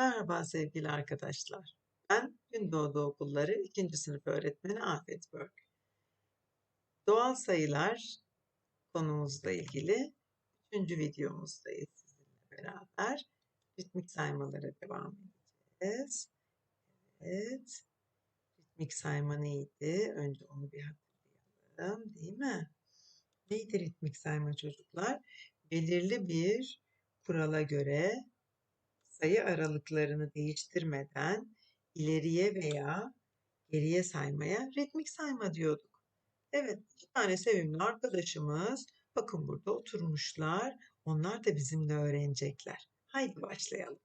Merhaba sevgili arkadaşlar. Ben Gündoğdu Okulları 2. sınıf öğretmeni Afet Börk. Doğal sayılar konumuzla ilgili 3. videomuzdayız sizinle beraber. Ritmik saymalara devam edeceğiz. Evet. Ritmik sayma neydi? Önce onu bir hatırlayalım değil mi? Neydi ritmik sayma çocuklar? Belirli bir kurala göre sayı aralıklarını değiştirmeden ileriye veya geriye saymaya ritmik sayma diyorduk. Evet, iki tane sevimli arkadaşımız bakın burada oturmuşlar. Onlar da bizimle öğrenecekler. Haydi başlayalım.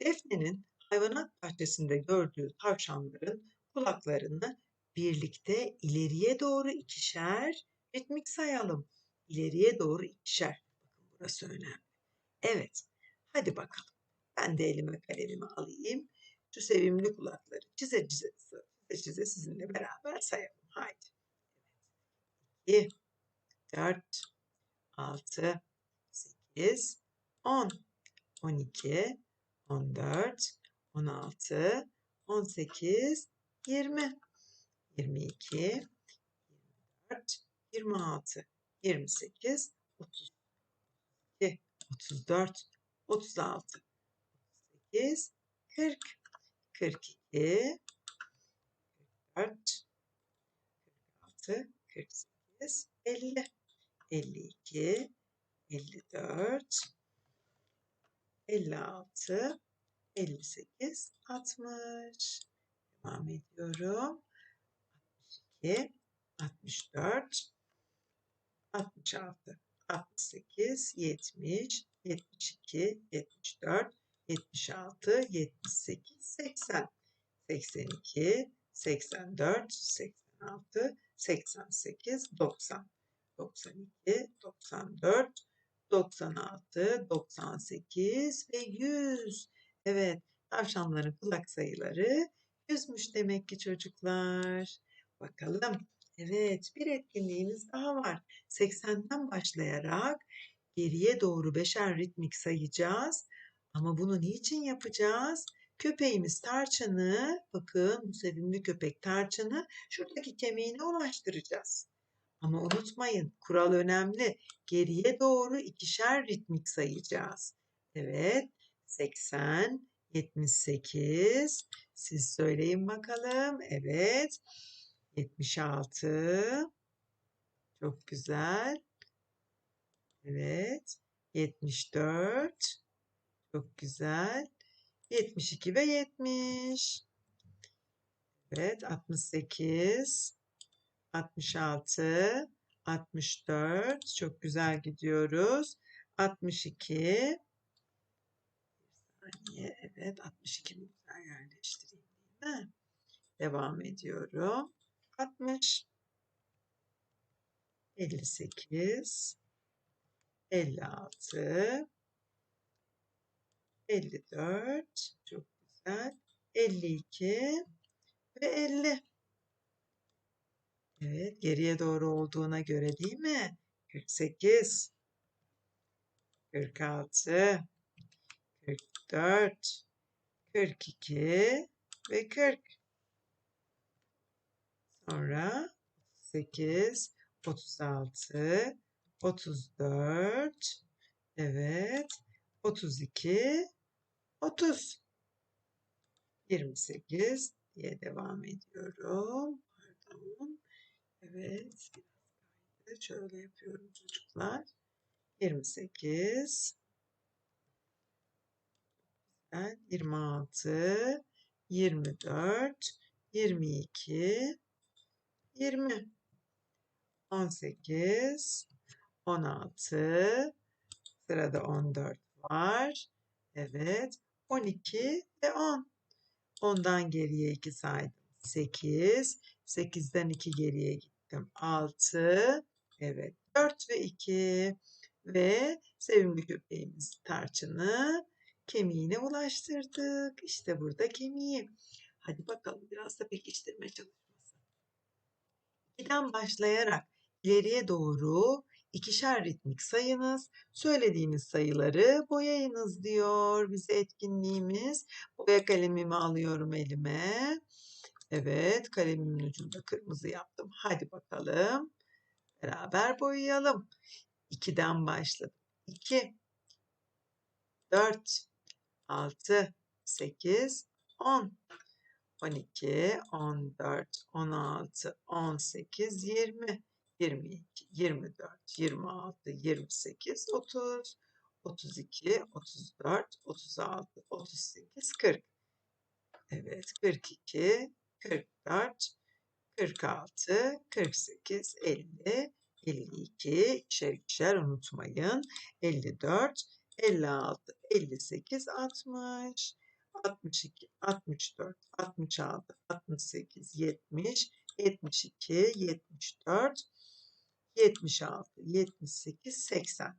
Defne'nin hayvanat bahçesinde gördüğü tavşanların kulaklarını birlikte ileriye doğru ikişer ritmik sayalım. İleriye doğru ikişer. Bakın burası önemli. Evet, hadi bakalım. Ben de elime kalemimi alayım. Şu sevimli kulakları çize çize çize çize sizinle beraber sayalım. Haydi. 2, 4, 6, 8, 10, 12, 14, 16, 18, 20, 22, 24, 26, 28, 32, 34, 36, 38, 40, 42, 44, 46, 48, 50, 52, 54, 56, 58, 60. Devam ediyorum. 62, 64, 66, 68, 70, 72, 74, 76, 78, 80, 82, 84, 86, 88, 90, 92, 94, 96, 98 ve 100. Evet, tavşanların kulak sayıları 100'müş demek ki çocuklar. Bakalım. Evet, bir etkinliğimiz daha var. 80'den başlayarak geriye doğru beşer ritmik sayacağız. Ama bunu niçin yapacağız? Köpeğimiz tarçını, bakın bu sevimli köpek tarçını şuradaki kemiğine ulaştıracağız. Ama unutmayın kural önemli. Geriye doğru ikişer ritmik sayacağız. Evet 80, 78. Siz söyleyin bakalım. Evet 76. Çok güzel. Evet 74. Çok güzel. 72 ve 70. Evet 68. 66. 64. Çok güzel gidiyoruz. 62. Bir saniye. Evet 62 güzel yerleştireyim değil mi? Devam ediyorum. 60. 58. 56. 54 çok güzel. 52 ve 50 Evet geriye doğru olduğuna göre değil mi? 48 46 44 42 ve 40 sonra 8 36 34 evet 32 30 28 diye devam ediyorum. Pardon. Evet. Şöyle yapıyorum çocuklar. 28 26 24 22 20 18 16 sırada 14 var. Evet. 12 ve 10. 10'dan geriye 2 saydım. 8. 8'den 2 geriye gittim. 6. Evet. 4 ve 2. Ve sevimli köpeğimiz tarçını kemiğine ulaştırdık. İşte burada kemiği. Hadi bakalım biraz da pekiştirme çalışması. 2'den başlayarak ileriye doğru ikişer ritmik sayınız. Söylediğimiz sayıları boyayınız diyor bize etkinliğimiz. Boya kalemimi alıyorum elime. Evet, kalemimin ucunu da kırmızı yaptım. Hadi bakalım. Beraber boyayalım. 2'den başladım. 2, 4, 6, 8, 10, 12, 14, 16, 18, 20, 22, 24, 26, 28, 30, 32, 34, 36, 38, 40. Evet, 42, 44, 46, 48, 50, 52, ikişer ikişer unutmayın. 54, 56, 58, 60, 62, 64, 66, 68, 70, 72, 74, 76, 78, 80,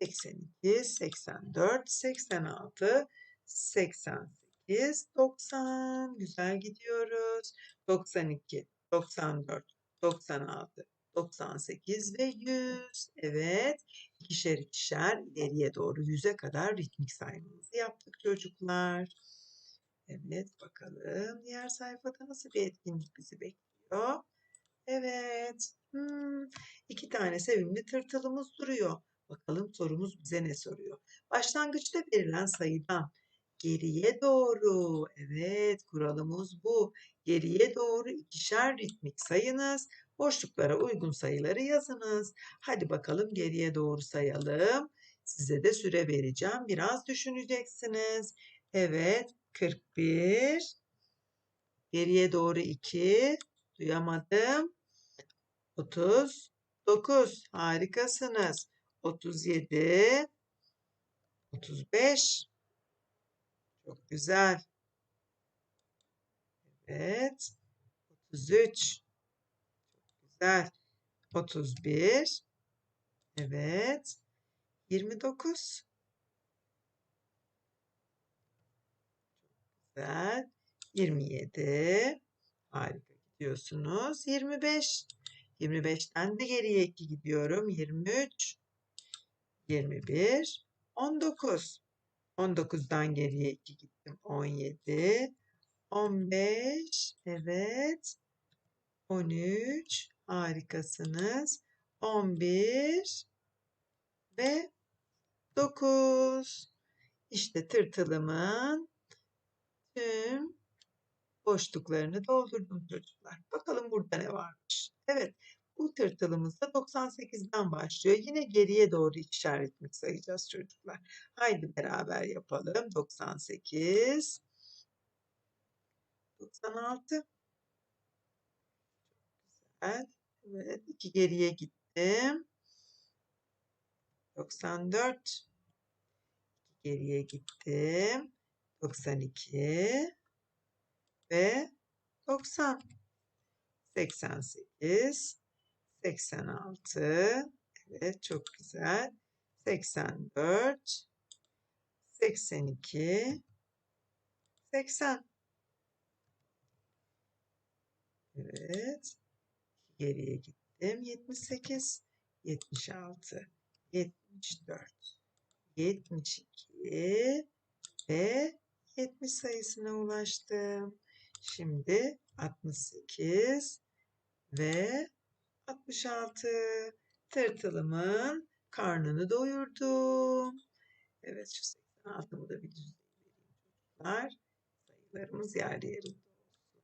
82, 84, 86, 88, 90. Güzel gidiyoruz. 92, 94, 96, 98 ve 100. Evet. ikişer ikişer ileriye doğru 100'e kadar ritmik saymamızı yaptık çocuklar. Evet bakalım diğer sayfada nasıl bir etkinlik bizi bekliyor. Evet. Hmm, iki tane sevimli tırtılımız duruyor. Bakalım sorumuz bize ne soruyor? Başlangıçta verilen sayıdan geriye doğru. Evet kuralımız bu. Geriye doğru ikişer ritmik sayınız. Boşluklara uygun sayıları yazınız. Hadi bakalım geriye doğru sayalım. Size de süre vereceğim. Biraz düşüneceksiniz. Evet 41. Geriye doğru 2. Duyamadım. 39. Harikasınız. 37. 35. Çok güzel. Evet. 33. Çok güzel. 31. Evet. 29. Güzel. 27. Harika gidiyorsunuz. 25. 25'ten de geriye 2 gidiyorum. 23. 21. 19. 19'dan geriye 2 gittim. 17. 15. Evet. 13. Harikasınız. 11. Ve 9. İşte tırtılımın tüm boşluklarını doldurdum çocuklar. Bakalım burada ne varmış. Evet bu tırtılımız da 98'den başlıyor. Yine geriye doğru ikişer ritmik sayacağız çocuklar. Haydi beraber yapalım. 98 96 Güzel. Evet. iki geriye gittim. 94 2 geriye gittim. 92 ve 90 88 86 evet çok güzel 84 82 80 evet geriye gittim 78 76 74 72 ve 70 sayısına ulaştım. Şimdi 68 ve 66 tırtılımın karnını doyurdum. Evet şu 86'mı da bir düzleyelim çocuklar. Sayılarımız yer yerinde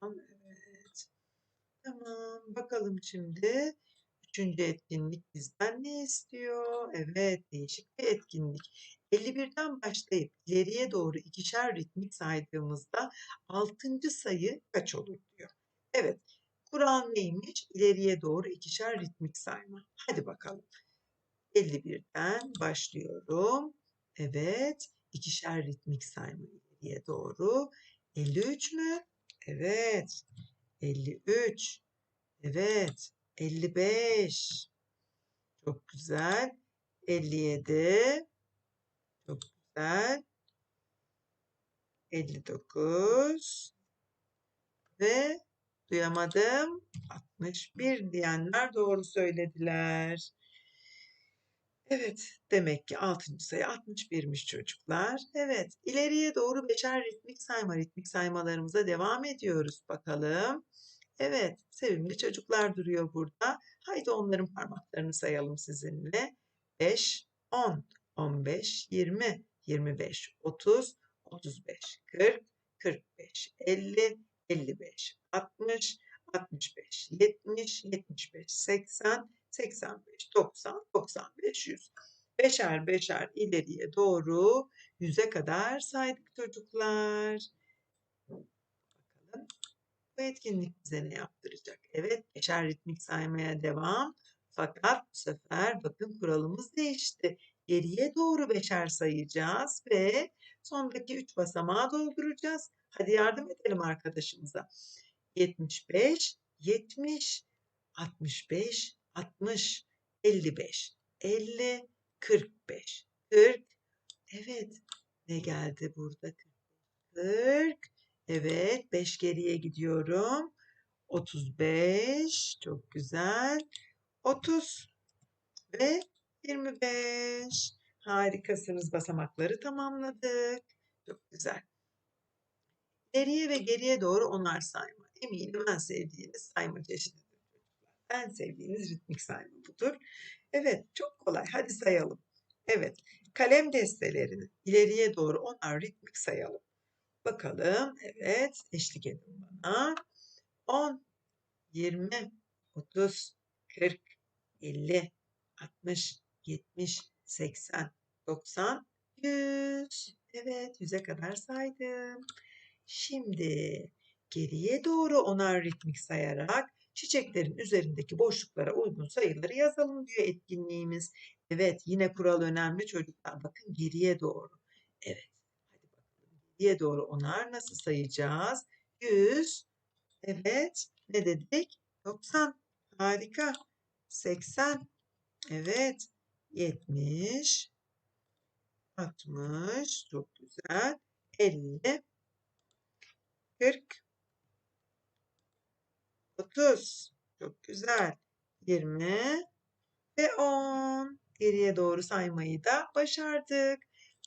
olsun. Evet. Tamam bakalım şimdi. Üçüncü etkinlik bizden ne istiyor? Evet değişik bir etkinlik. 51'den başlayıp ileriye doğru ikişer ritmik saydığımızda 6. sayı kaç olur diyor. Evet kural neymiş? İleriye doğru ikişer ritmik sayma. Hadi bakalım. 51'den başlıyorum. Evet ikişer ritmik sayma ileriye doğru. 53 mü? Evet. 53. Evet. 55. Çok güzel. 57. Çok güzel. 59 ve duyamadım 61 diyenler doğru söylediler. Evet, demek ki 6. sayı 61'miş çocuklar. Evet, ileriye doğru beşer ritmik sayma, ritmik saymalarımıza devam ediyoruz bakalım. Evet, sevimli çocuklar duruyor burada. Haydi onların parmaklarını sayalım sizinle. 5, 10, 15, 20, 25, 30, 35, 40, 45, 50, 55, 60, 65, 70, 75, 80, 85, 90, 95, 100. Beşer beşer ileriye doğru yüze kadar saydık çocuklar. Bakalım bu etkinlik bize ne yaptıracak? Evet beşer ritmik saymaya devam. Fakat bu sefer bakın kuralımız değişti. Geriye doğru beşer sayacağız ve sondaki üç basamağı dolduracağız. Hadi yardım edelim arkadaşımıza. 75, 70, 65, 60, 55, 50, 45, 40. Evet, ne geldi burada? 40. Evet, 5 geriye gidiyorum. 35, çok güzel. 30 ve 25. Harikasınız, basamakları tamamladık. Çok güzel. Geriye ve geriye doğru onar sayma. Eminim en sevdiğiniz sayma çeşididir. En sevdiğiniz ritmik sayma budur. Evet, çok kolay. Hadi sayalım. Evet, kalem destelerini ileriye doğru onar ritmik sayalım. Bakalım. Evet, eşlik edin bana. 10, 20, 30, 40, 50, 60, 70, 80, 90, 100. Evet, 100'e kadar saydım. Şimdi geriye doğru onar ritmik sayarak çiçeklerin üzerindeki boşluklara uygun sayıları yazalım diyor etkinliğimiz. Evet yine kural önemli çocuklar. Bakın geriye doğru. Evet. Hadi bakalım. Geriye doğru onar nasıl sayacağız? 100. Evet. Ne dedik? 90. Harika. 80. Evet. 70. 60. Çok güzel. 50. 40 30 çok güzel 20 ve 10 geriye doğru saymayı da başardık.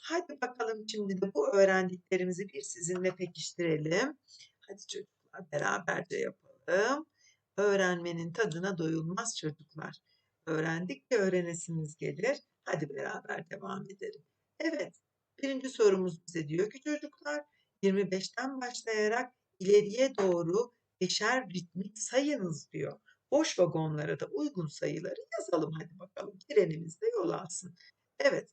Hadi bakalım şimdi de bu öğrendiklerimizi bir sizinle pekiştirelim. Hadi çocuklar beraberce yapalım. Öğrenmenin tadına doyulmaz çocuklar. Öğrendikçe öğrenesiniz gelir. Hadi beraber devam edelim. Evet, birinci sorumuz bize diyor ki çocuklar 25'ten başlayarak ileriye doğru beşer ritmik sayınız diyor. Boş vagonlara da uygun sayıları yazalım hadi bakalım. Trenimiz de yol alsın. Evet.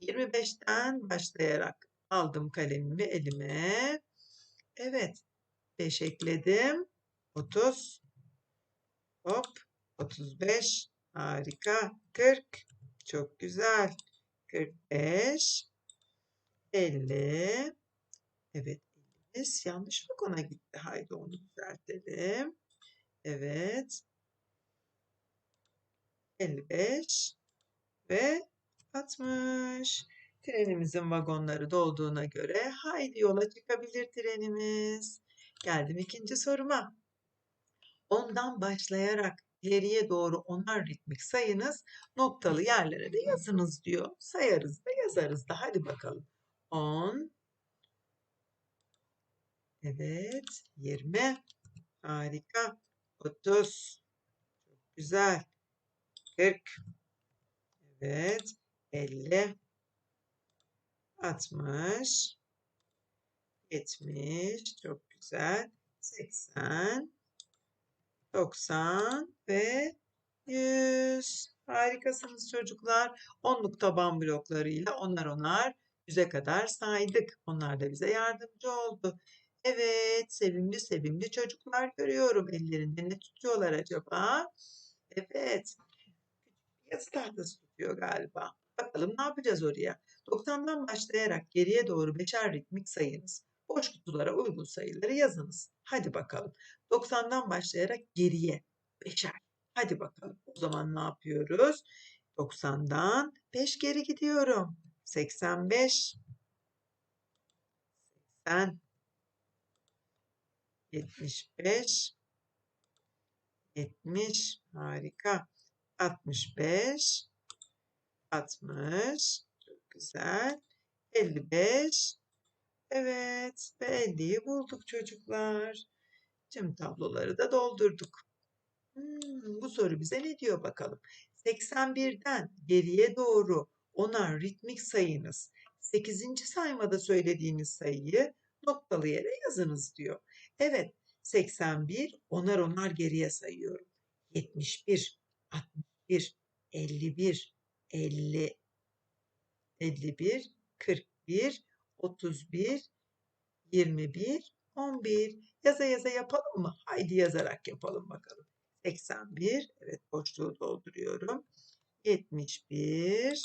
25'ten başlayarak aldım kalemimi elime. Evet. 5 ekledim. 30. Hop. 35. Harika. 40. Çok güzel. 45. 50. Evet. elimiz yanlış vagona gitti. Haydi onu düzeltelim. Evet. 55 ve 60. Trenimizin vagonları dolduğuna göre haydi yola çıkabilir trenimiz. Geldim ikinci soruma. Ondan başlayarak ileriye doğru onar ritmik sayınız noktalı yerlere de yazınız diyor. Sayarız da yazarız da hadi bakalım. 10 Evet 20 harika. 30 çok güzel. 40 evet 50 60 70 çok güzel. 80 90 ve 100 harikasınız çocuklar. Onluk taban bloklarıyla onar onar 100'e kadar saydık. Onlar da bize yardımcı oldu Evet, sevimli sevimli çocuklar görüyorum. Ellerinde ne tutuyorlar acaba? Evet, yazı tahtası tutuyor galiba. Bakalım ne yapacağız oraya? 90'dan başlayarak geriye doğru beşer ritmik sayınız. Boş kutulara uygun sayıları yazınız. Hadi bakalım. 90'dan başlayarak geriye beşer. Hadi bakalım. O zaman ne yapıyoruz? 90'dan 5 geri gidiyorum. 85 80 75 70 harika 65 60. Çok güzel. 55. Evet ve 50'yi bulduk çocuklar. Tüm tabloları da doldurduk. Hmm, bu soru bize ne diyor bakalım. 81'den geriye doğru onar ritmik sayınız. 8. saymada söylediğiniz sayıyı noktalı yere yazınız diyor. Evet 81 onar onar geriye sayıyorum. 71, 61, 51, 50, 51, 41, 31, 21, 11. Yaza yaza yapalım mı? Haydi yazarak yapalım bakalım. 81, evet boşluğu dolduruyorum. 71,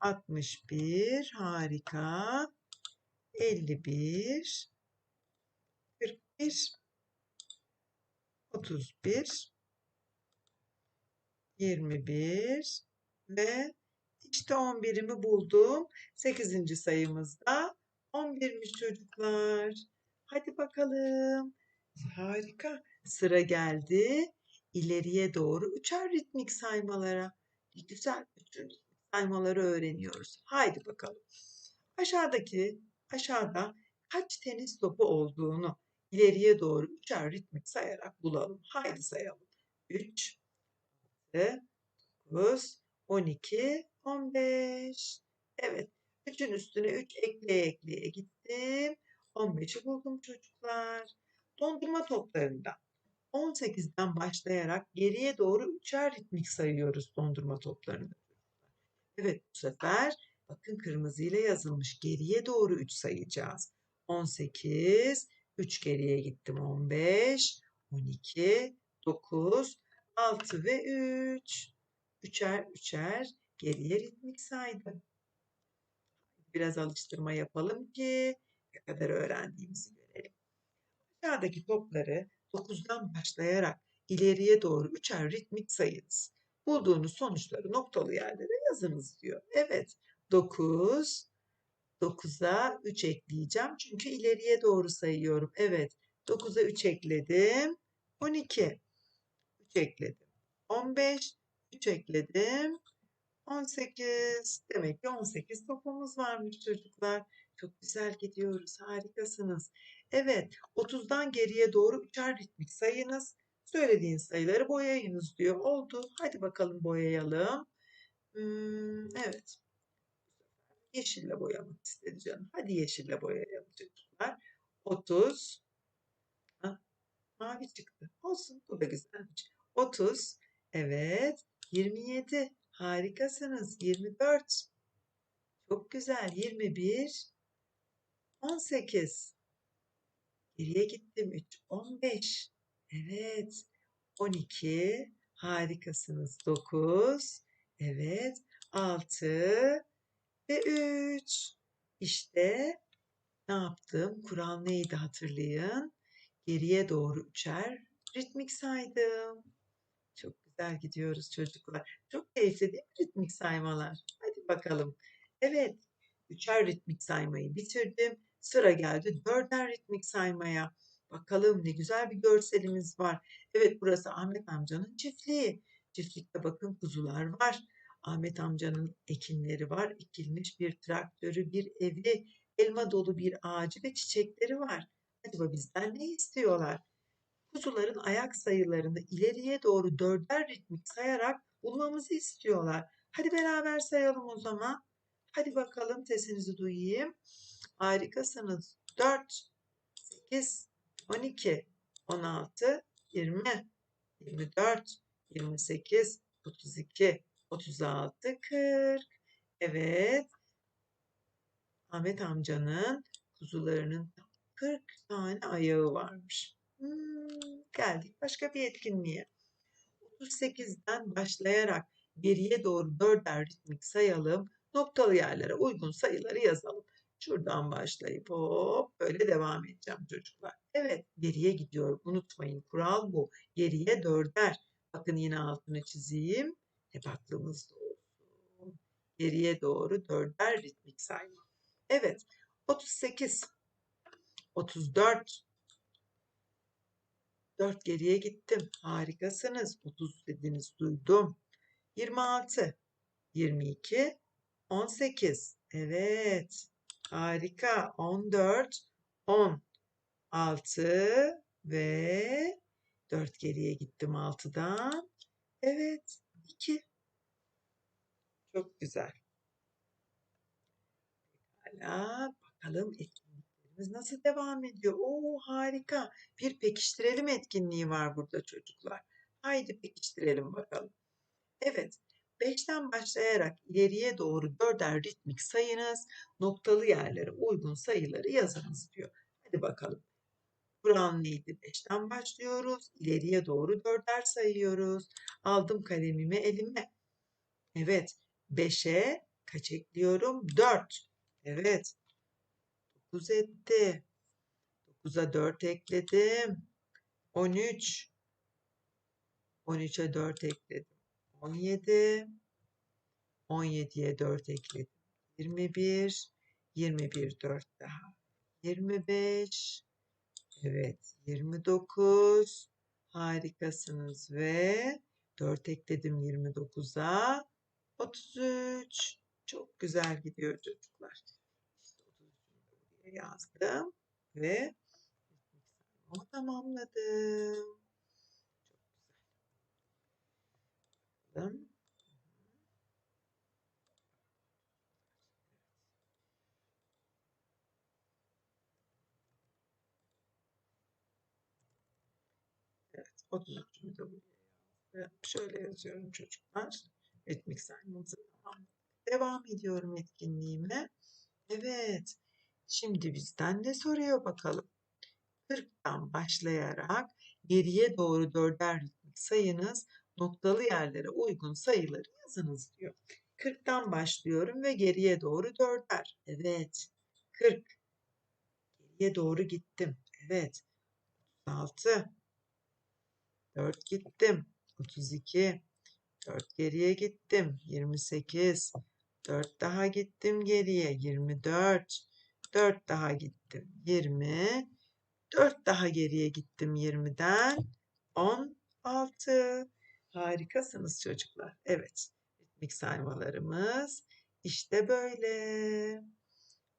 61, harika. 51, 41, 31, 21 ve işte 11'imi buldum. 8. sayımızda 11'miş çocuklar. Hadi bakalım. Harika. Sıra geldi. İleriye doğru üçer ritmik saymalara. Güzel ritmik saymaları öğreniyoruz. Haydi bakalım. Aşağıdaki, aşağıda kaç tenis topu olduğunu ileriye doğru üçer ritmik sayarak bulalım. Haydi sayalım. 3, 9, 12, 15. Evet. 3'ün üstüne 3 ekleye ekleye gittim. 15'i buldum çocuklar. Dondurma toplarından 18'den başlayarak geriye doğru üçer ritmik sayıyoruz dondurma toplarını. Evet bu sefer bakın kırmızı ile yazılmış geriye doğru 3 sayacağız. 18, 3 geriye gittim 15, 12, 9, 6 ve 3. Üçer üçer geriye ritmik saydım. Biraz alıştırma yapalım ki ne kadar öğrendiğimizi görelim. Aşağıdaki topları 9'dan başlayarak ileriye doğru üçer ritmik sayınız. Bulduğunuz sonuçları noktalı yerlere yazınız diyor. Evet 9, 9'a 3 ekleyeceğim çünkü ileriye doğru sayıyorum. Evet 9'a 3 ekledim. 12, 3 ekledim. 15, 3 ekledim. 18. Demek ki 18 topumuz varmış çocuklar. Çok güzel gidiyoruz. Harikasınız. Evet. 30'dan geriye doğru üçer ritmik sayınız. Söylediğin sayıları boyayınız diyor. Oldu. Hadi bakalım boyayalım. Hmm, evet. Yeşille boyamak istedi canım. Hadi yeşille boyayalım çocuklar. 30. Ha, mavi çıktı. Olsun. Bu da güzelmiş. 30. Evet. 27. Harikasınız. 24. Çok güzel. 21. 18. Geriye gittim. 3. 15. Evet. 12. Harikasınız. 9. Evet. 6. Ve 3. İşte ne yaptım? Kural neydi hatırlayın. Geriye doğru üçer ritmik saydım. Çok güzel gidiyoruz çocuklar. Çok keyifli değil mi ritmik saymalar? Hadi bakalım. Evet, üçer ritmik saymayı bitirdim. Sıra geldi dörder ritmik saymaya. Bakalım ne güzel bir görselimiz var. Evet burası Ahmet amcanın çiftliği. Çiftlikte bakın kuzular var. Ahmet amcanın ekinleri var. Ekilmiş bir traktörü, bir evi, elma dolu bir ağacı ve çiçekleri var. Acaba bizden ne istiyorlar? kuzuların ayak sayılarını ileriye doğru dörder ritmik sayarak bulmamızı istiyorlar. Hadi beraber sayalım o zaman. Hadi bakalım sesinizi duyayım. Harikasınız. 4, 8, 12, 16, 20, 24, 28, 32, 36, 40. Evet. Ahmet amcanın kuzularının 40 tane ayağı varmış. Hmm, geldik başka bir etkinliğe. 38'den başlayarak geriye doğru dörder ritmik sayalım. Noktalı yerlere uygun sayıları yazalım. Şuradan başlayıp hop böyle devam edeceğim çocuklar. Evet geriye gidiyorum. Unutmayın kural bu. Geriye dörder. Bakın yine altını çizeyim. Hep aklımızda olsun. Geriye doğru dörder ritmik sayma. Evet 38, 34, 4 geriye gittim. Harikasınız. 30 dediniz duydum. 26, 22, 18. Evet. Harika. 14, 10, 6 ve 4 geriye gittim 6'dan. Evet. 2. Çok güzel. Hala bakalım etkinliklerimiz nasıl devam ediyor. Oo harika. Bir pekiştirelim etkinliği var burada çocuklar. Haydi pekiştirelim bakalım. Evet. 5'ten başlayarak ileriye doğru dörder ritmik sayınız, noktalı yerlere uygun sayıları yazınız diyor. Hadi bakalım. Kural neydi? 5'ten başlıyoruz. İleriye doğru dörder sayıyoruz. Aldım kalemimi elime. Evet. 5'e kaç ekliyorum? 4. Evet. 9 etti. 9'a 4 ekledim. 13. 13'e 4 ekledim. 17. 17'ye 4 ekledim. 21. 21 4 daha. 25. Evet. 29. Harikasınız ve 4 ekledim 29'a. 33. Çok güzel gidiyor çocuklar. İşte 33'ü buraya yazdım ve onu tamamladım. Çok güzel. Evet, 33'ümü de buraya yazdım. Şöyle yazıyorum çocuklar. Ritmik saymamızı tamamladık. Devam ediyorum etkinliğime. Evet. Şimdi bizden ne soruyor bakalım. 40'tan başlayarak geriye doğru dörder ritmik sayınız noktalı yerlere uygun sayıları yazınız diyor. 40'tan başlıyorum ve geriye doğru dörder. Evet. 40. Geriye doğru gittim. Evet. 36. 4 gittim. 32. 4 geriye gittim. 28. 4 daha gittim geriye. 24. 4 daha gittim. 20. 4 daha geriye gittim 20'den. 16. Harikasınız çocuklar. Evet. Ritmik saymalarımız işte böyle.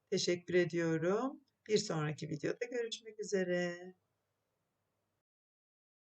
Teşekkür ediyorum. Bir sonraki videoda görüşmek üzere.